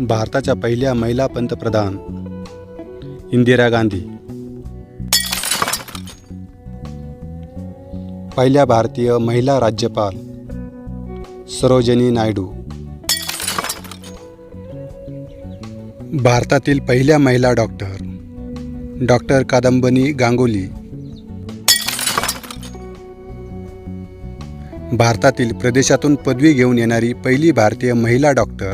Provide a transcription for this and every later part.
भारताच्या पहिल्या महिला पंतप्रधान. इंदिरा गांधी. पहिल्या भारतीय महिला राज्यपाल. सरोजिनी नायडू. भारतातील पहिल्या महिला डॉक्टर. डॉक्टर कादंबनी गांगुली. भारतातील प्रदेशातून पदवी घेऊन येणारी पहिली भारतीय महिला डॉक्टर.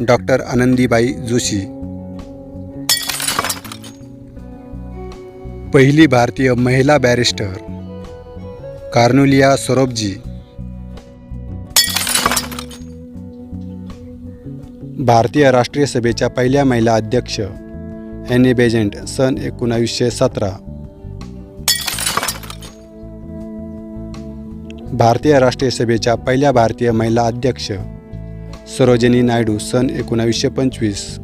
डॉक्टर आनंदीबाई जोशी. पहिली भारतीय महिला बॅरिस्टर कार्नुलिया सरोबजी भारतीय राष्ट्रीय सभेच्या पहिल्या महिला अध्यक्ष ॲनी बेजेंट सन एकोणावीसशे सतरा. भारतीय राष्ट्रीय सभेच्या पहिल्या भारतीय महिला अध्यक्ष सरोजिनी नायडू सन एकोणावीसशे पंचवीस.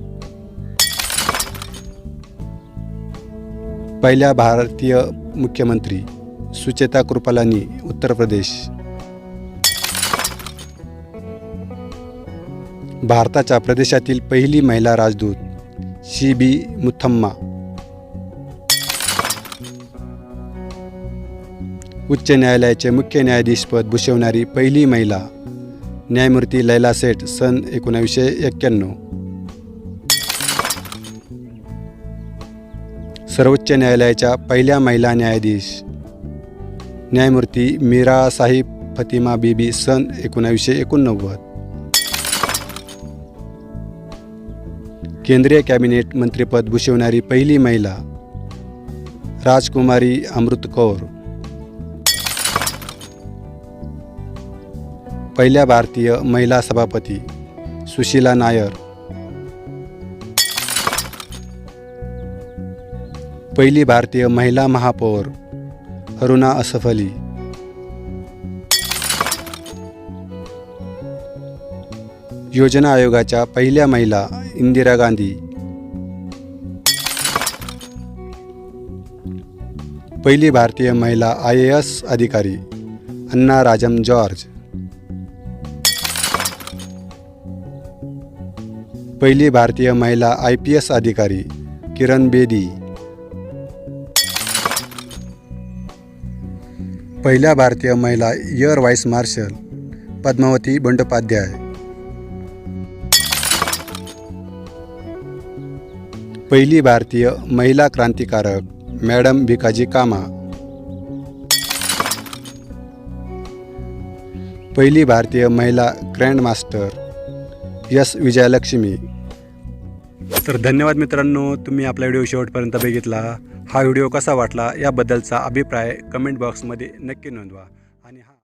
पहिल्या भारतीय मुख्यमंत्री सुचेता कृपालानी उत्तर प्रदेश. भारताच्या प्रदेशातील पहिली महिला राजदूत शी बी मुथम्मा. उच्च न्यायालयाचे मुख्य न्यायाधीशपद भूषवणारी पहिली महिला न्यायमूर्ती लैला सेठ सन एकोणावीसशे एक्क्याण्णव. सर्वोच्च न्यायालयाच्या पहिल्या महिला न्यायाधीश. न्यायमूर्ती मीरा साहिब फतिमा बीबी सन एकोणावीसशे एकोणनव्वद. केंद्रीय कॅबिनेट मंत्रिपद भूषवणारी पहिली महिला राजकुमारी अमृत कौर. पहिल्या भारतीय महिला सभापती सुशीला नायर. पहिली भारतीय महिला महापौर अरुणा असफ अली. योजना आयोगाच्या पहिल्या महिला इंदिरा गांधी. पहिली भारतीय महिला आय ए एस अधिकारी अन्ना राजम जॉर्ज. पहिली भारतीय महिला आय पी एस अधिकारी किरण बेदी. पहिल्या भारतीय महिला air vice marshal Padmavati Bandopadhyay. पहिली भारतीय महिला क्रांतिकारक मॅडम भिकाजी कामा. पहिली भारतीय महिला ग्रँडमास्टर यस विजयलक्ष्मी. तर धन्यवाद मित्रांनो तुम्ही आपला व्हिडिओ शेवटपर्यंत बघितला. हा व्हिडिओ कसा वाटला याबद्दलचा अभिप्राय कमेंट बॉक्समध्ये नक्की नोंदवा.